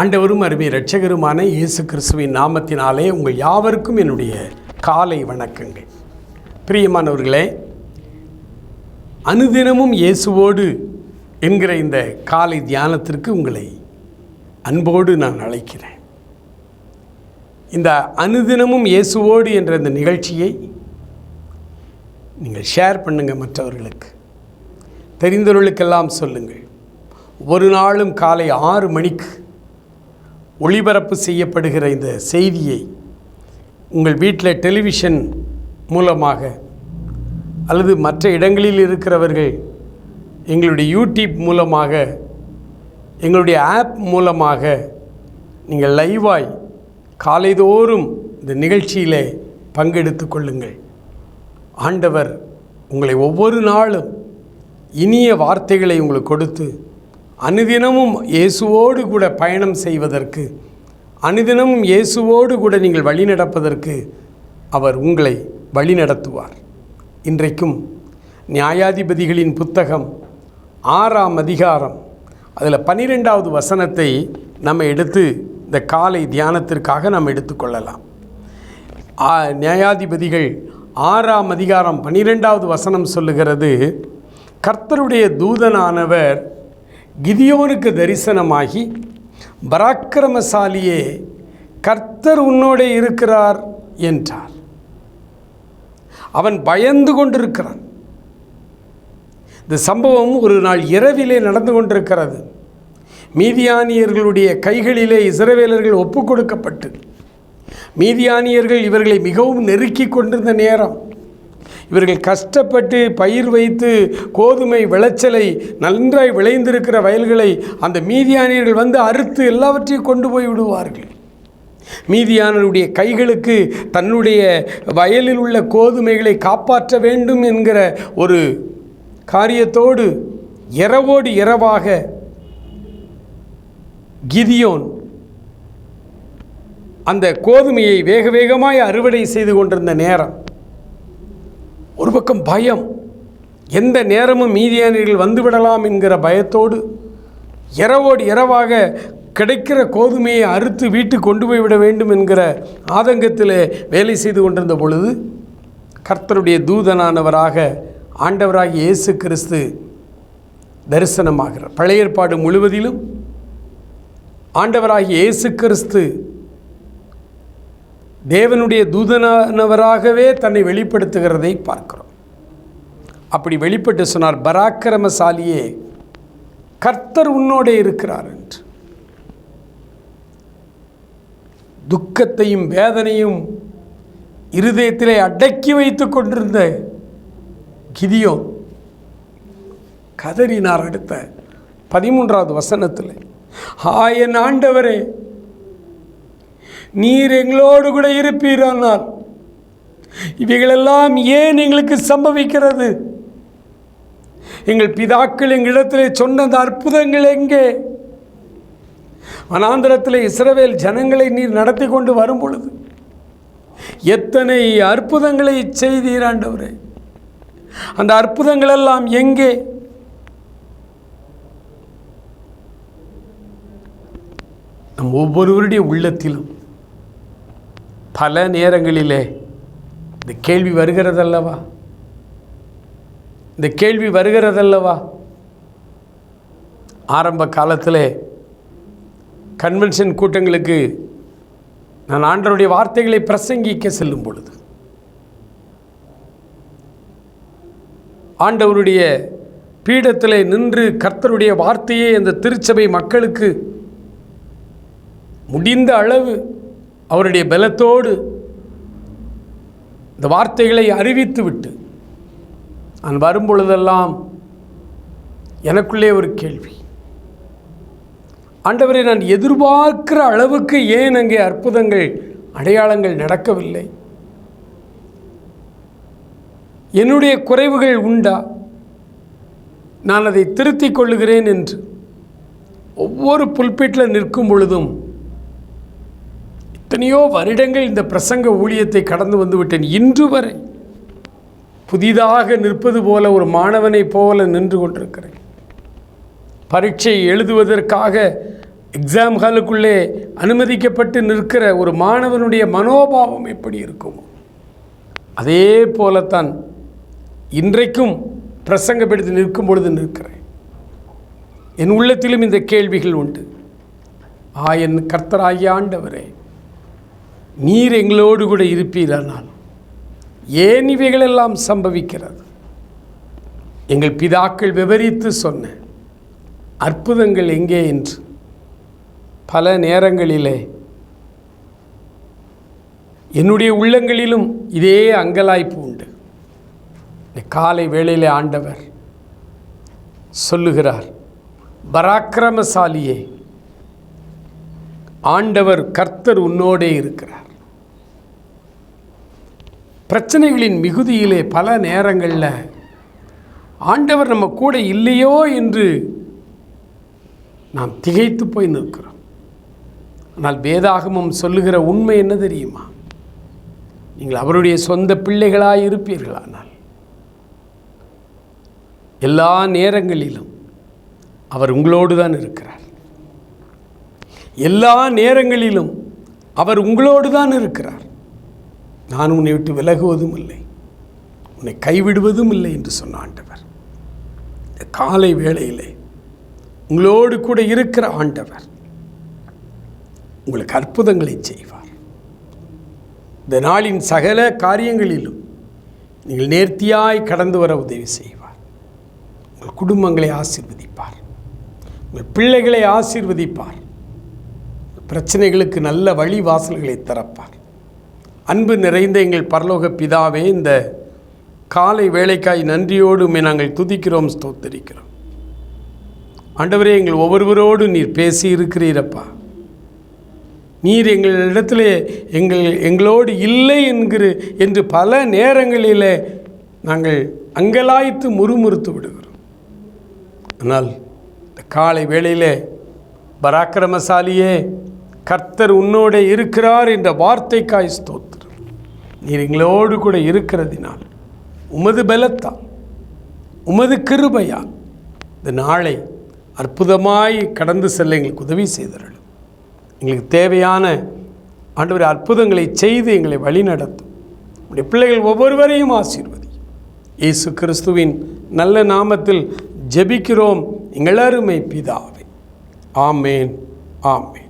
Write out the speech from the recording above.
ஆண்டவரும் அருமை இரட்சகருமான இயேசு கிறிஸ்துவின் நாமத்தினாலே உங்கள் யாவருக்கும் என்னுடைய காலை வணக்கங்கள். பிரியமானவர்களே அனுதினமும் இயேசுவோடு என்கிற இந்த காலை தியானத்திற்கு உங்களை அன்போடு நான் அழைக்கிறேன். இந்த அனுதினமும் இயேசுவோடு என்ற இந்த நிகழ்ச்சியை நீங்கள் ஷேர் பண்ணுங்கள் மற்றவர்களுக்கு. தெரிந்தவர்களுக்கெல்லாம் சொல்லுங்கள். ஒரு நாளும் காலை ஆறு மணிக்கு ஒளிபரப்பு செய்யப்படுகிற இந்த செய்தியை உங்கள் வீட்டில் டெலிவிஷன் மூலமாக அல்லது மற்ற இடங்களில் இருக்கிறவர்கள் எங்களுடைய யூடியூப் மூலமாக எங்களுடைய ஆப் மூலமாக நீங்கள் லைவாய் காலைதோறும் இந்த நிகழ்ச்சியிலே பங்கெடுத்து கொள்ளுங்கள். ஆண்டவர் உங்களை ஒவ்வொரு நாளும் இனிய வார்த்தைகளை உங்களுக்கு கொடுத்து அனுதினமும் இயேசுவோடு கூட பயணம் செய்வதற்கு அனுதினமும் இயேசுவோடு கூட நீங்கள் வழி நடப்பதற்கு அவர் உங்களை வழி நடத்துவார். இன்றைக்கும் நியாயாதிபதிகளின் புத்தகம் ஆறாம் அதிகாரம் அதில் பன்னிரெண்டாவது வசனத்தை நம்ம எடுத்து இந்த காலை தியானத்திற்காக நாம் எடுத்துக்கொள்ளலாம் நியாயாதிபதிகள் ஆறாம் அதிகாரம் பன்னிரெண்டாவது வசனம் சொல்லுகிறது கர்த்தருடைய தூதனானவர் கிதியோனுக்கு தரிசனமாகி பராக்கிரமசாலியே கர்த்தர் உன்னோடே இருக்கிறார் என்றார். அவன் பயந்து கொண்டிருக்கிறான். இந்த சம்பவம் ஒரு நாள் இரவிலே நடந்து கொண்டிருக்கிறது. மீதியானியர்களுடைய கைகளிலே இஸ்ரவேலர்கள் ஒப்பு கொடுக்கப்பட்டு மீதியானியர்கள் இவர்களை மிகவும் நெருக்கி கொண்டிருந்த நேரம். இவர்கள் கஷ்டப்பட்டு பயிர் வைத்து கோதுமை விளைச்சலை நன்றாய் விளைந்திருக்கிற வயல்களை அந்த மீதியானியர்கள் வந்து அறுத்து எல்லாவற்றையும் கொண்டு போய் விடுவார்கள். மீதியானருடைய கைகளுக்கு தன்னுடைய வயலில் உள்ள கோதுமைகளை காப்பாற்ற வேண்டும் என்கிற ஒரு காரியத்தோடு இரவோடு இரவாக கிதியோன் அந்த கோதுமையை வேக வேகமாய் அறுவடை செய்து கொண்டிருந்த நேரம். பக்கம் பயம். எந்த நேரமும் மீதியானியர்கள் வந்துவிடலாம் என்கிற பயத்தோடு இரவோடு இரவாக கிடைக்கிற கோதுமையை அறுத்து வீட்டுக்கு கொண்டு போய் விட வேண்டும் என்கிற ஆதங்கத்தில் வேலை செய்து கொண்டிருந்த பொழுது கர்த்தருடைய தூதனானவராக ஆண்டவராகிய இயேசு கிறிஸ்து தரிசனமாகிறார். பழைய ஏற்பாடு முழுவதிலும் ஆண்டவராகிய இயேசு கிறிஸ்து தேவனுடைய தூதனானவராகவே தன்னை வெளிப்படுத்துகிறதை பார்க்கிறோம். அப்படி வெளிப்பட்டு சொன்னார் பராக்கிரமசாலியே கர்த்தர் உன்னோடே இருக்கிறார் என்று. துக்கத்தையும் வேதனையும் இருதயத்திலே அடக்கி வைத்து கொண்டிருந்த கிதியோ கதறினார் அடுத்த பதிமூன்றாவது வசனத்தில். ஆயன் ஆண்டவரே நீர் எங்களோடு கூட இருப்பீரானால் இவைகளெல்லாம் ஏன் எங்களுக்கு சம்பவிக்கிறது? எங்கள் பிதாக்கள் எங்களிடத்திலே சொன்ன அந்த அற்புதங்கள் எங்கே? வனாந்திரத்தில் இஸ்ரவேல் ஜனங்களை நீர் நடத்தி கொண்டு வரும் பொழுது எத்தனை அற்புதங்களை செய்தீர் ஆண்டவரே. அந்த அற்புதங்கள் எல்லாம் எங்கே? நம் ஒவ்வொருவருடைய உள்ளத்திலும் பல நேரங்களிலே இந்த கேள்வி வருகிறதல்லவா? இந்த கேள்வி வருகிறதல்லவா? ஆரம்ப காலத்தில் கன்வென்ஷன் கூட்டங்களுக்கு நான் ஆண்டவருடைய வார்த்தைகளை பிரசங்கிக்க செல்லும் பொழுது ஆண்டவருடைய பீடத்தில் நின்று கர்த்தருடைய வார்த்தையை அந்த திருச்சபை மக்களுக்கு முடிந்த அளவு அவருடைய பலத்தோடு இந்த வார்த்தைகளை அறிவித்து விட்டு நான் வரும்பொழுதெல்லாம் எனக்குள்ளே ஒரு கேள்வி. ஆண்டவரை நான் எதிர்பார்க்கிற அளவுக்கு ஏன் அங்கே அற்புதங்கள் அடையாளங்கள் நடக்கவில்லை? என்னுடைய குறைவுகள் உண்டா? நான் அதை திருத்திக் கொள்ளுகிறேன் என்று ஒவ்வொரு புல்பீட்டில் நிற்கும் பொழுதும் எத்தனையோ வருடங்கள் இந்த பிரசங்க ஊழியத்தை கடந்து வந்துவிட்டேன் இன்று வரை புதிதாக நிற்பது போல ஒரு மாணவனைப் போல நின்று கொண்டிருக்கிறேன். பரீட்சை எழுதுவதற்காக எக்ஸாம் ஹாலுக்குள்ளே அனுமதிக்கப்பட்டு நிற்கிற ஒரு மாணவனுடைய மனோபாவம் எப்படி இருக்கும் அதே போலத்தான் இன்றைக்கும் பிரசங்கப்படுத்தி நிற்கும் பொழுது நிற்கிறேன். என் உள்ளத்திலும் இந்த கேள்விகள் உண்டு. ஆ என் கர்த்தராகிய ஆண்டவரே நீர் எங்களோடு கூட இருப்பீரானால் ஏன் இவைகளெல்லாம் சம்பவிக்கிறது? எங்கள் பிதாக்கள் விவரித்து சொன்ன அற்புதங்கள் எங்கே என்று? பல நேரங்களிலே என்னுடைய உள்ளங்களிலும் இதே அங்கலாய்ப்பு உண்டு. காலை வேளையிலே ஆண்டவர் சொல்லுகிறார் பராக்கிரமசாலியே ஆண்டவர் கர்த்தர் உன்னோடே இருக்கிறார். பிரச்சனைகளின் மிகுதியிலே பல நேரங்களில் ஆண்டவர் நம்ம கூட இல்லையோ என்று நாம் திகைத்து போய் நிற்கிறோம். ஆனால் வேதாகமம் சொல்லுகிற உண்மை என்ன தெரியுமா? நீங்கள் அவருடைய சொந்த பிள்ளைகளாக இருப்பீர்களானால் எல்லா நேரங்களிலும் அவர் உங்களோடு தான் இருக்கிறார். எல்லா நேரங்களிலும் அவர் உங்களோடு தான் இருக்கிறார். நான் உன்னை விட்டு விலகுவதும் இல்லை உன்னை கைவிடுவதும் இல்லை என்று சொன்ன ஆண்டவர். இந்த காலை வேளையிலே உங்களோடு கூட இருக்கிற ஆண்டவர் உங்களுக்கு அற்புதங்களை செய்வார். இந்த நாளின் சகல காரியங்களிலும் நீங்கள் நேர்த்தியாய் கடந்து வர உதவி செய்வார். உங்கள் குடும்பங்களை ஆசீர்வதிப்பார். உங்கள் பிள்ளைகளை ஆசீர்வதிப்பார். பிரச்சனைகளுக்கு நல்ல வழி வாசல்களை திறப்பார். அன்பு நிறைந்த எங்கள் பரலோக பிதாவே இந்த காலை வேலைக்காய் நன்றியோடுமே நாங்கள் துதிக்கிறோம் ஸ்தோத்தரிக்கிறோம். ஆண்டவரே எங்கள் ஒவ்வொருவரோடு நீர் பேசி இருக்கிறீரப்பா நீர் எங்களிடத்திலே எங்கள் எங்களோடு இல்லை என்கிற என்று பல நேரங்களில் நாங்கள் அங்கலாய்த்து முறுமுறுத்து விடுகிறோம். ஆனால் இந்த காலை வேளையில் பராக்கிரமசாலியே கர்த்தர் உன்னோட இருக்கிறார் என்ற வார்த்தைக்காய் ஸ்தோத்து நீர் எங்களோடு கூட இருக்கிறதினால் உமது பலத்தால் உமது கிருபையால் இந்த நாளை அற்புதமாய் கடந்து செல்ல எங்களுக்கு உதவி செய்தார்கள் எங்களுக்கு தேவையான ஆண்டவர் அற்புதங்களை செய்து எங்களை வழிநடத்தும் உடைய பிள்ளைகள் ஒவ்வொருவரையும் ஆசீர்வதி. இயேசு கிறிஸ்துவின் நல்ல நாமத்தில் ஜெபிக்கிறோம். எங்கள் அருமை பிதாவே. ஆமேன் ஆமேன்.